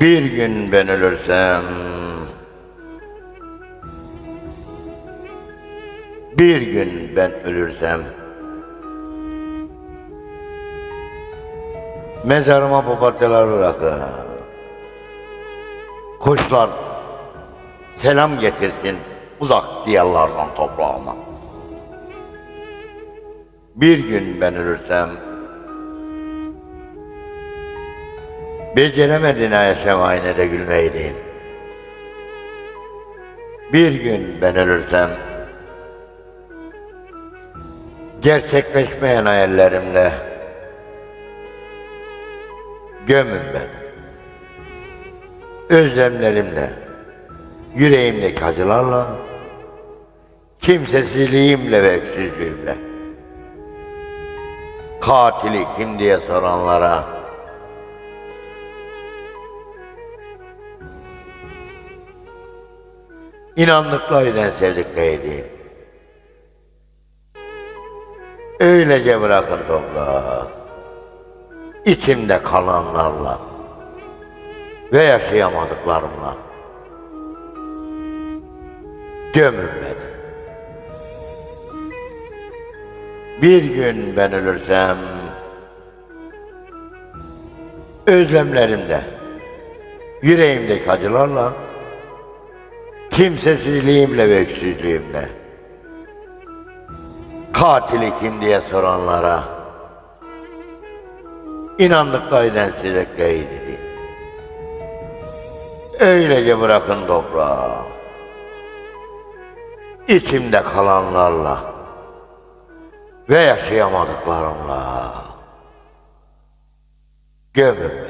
Bir gün ben ölürsem Bir gün ben ölürsem Mezarıma papatyalar bırakın Kuşlar selam getirsin uzak diyarlardan toprağıma. Bir gün ben ölürsem Beceremedin yaşamayı ne de gülmeydin. Bir gün ben ölürsem Gerçekleşmeyen hayallerimle Gömün beni Özlemlerimle Yüreğimdeki acılarla Kimsesizliğimle ve öksüzlüğümle Katili kim diye soranlara İnandıklarıyla sevdikleriydi. Öylece bırakın toprağı. İçimde kalanlarla ve yaşayamadıklarımla. Gömün beni. Bir gün ben ölürsem özlemlerimle, yüreğimdeki acılarla kimsesizliğimle ve öksüzlüğümle katili kim diye soranlara inandıklarıyla silekleydi. Öylece bırakın toprağı içimde kalanlarla ve yaşayamadıklarımla gömün.